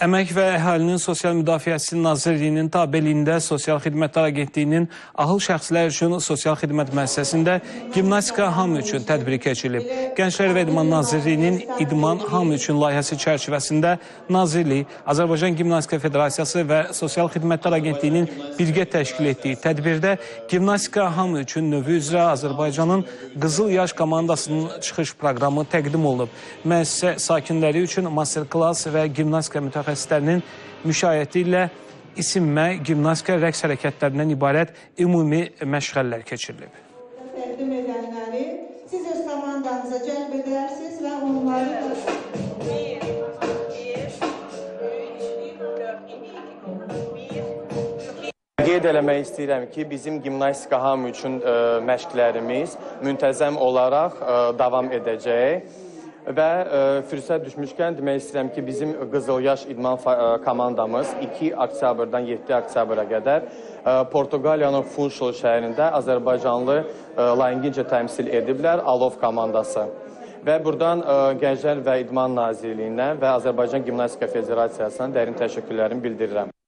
Əmək və Əhalinin Sosial Müdafiəsi Nazirliyinin tabeliyində Sosial Xidmətlər Agentliyinin ahıl şəxslər üçün sosial xidmət müəssisəsində gimnastika hamı üçün tədbiri keçirilib. Gənclər və İdman Nazirliyinin İdman hamı üçün layihəsi çərçivəsində Nazirlik, Azərbaycan Gimnastika Federasiyası və Sosial Xidmətlər Agentliyinin birgə təşkil etdiyi tədbirdə gimnastika hamı üçün növü üzrə Azərbaycanın Qızıl Yaş komandasının çıxış proqramı təqdim olunub. Müəssisə sakinləri üçün master-klass və gimnastika mütəxəssislərinin müşayiəti ilə isinmə, gimnastika, rəqs hərəkətlərindən ibarət ümumi məşğələlər keçirilib. təqdim edənləri siz öz komandanıza cəlb edərsiniz və onları Qeyd eləmək istəyirəm ki, bizim gimnastika hamı üçün ə, məşqlərimiz müntəzəm olaraq ə, davam edəcək. Və ə, fürsət düşmüşkən demək istəyirəm ki, bizim Qızıl Yaş idman ə, komandamız 2 oktyabrdan 7 oktyabra qədər ə, Portuqaliyanın Funchal şəhərində Azərbaycanlı ə, layiqincə təmsil ediblər Alov komandası. Və buradan ə, Gənclər və İdman Nazirliyinə və Azərbaycan Gimnastika Federasiyasına dərin təşəkkürlərimi bildirirəm.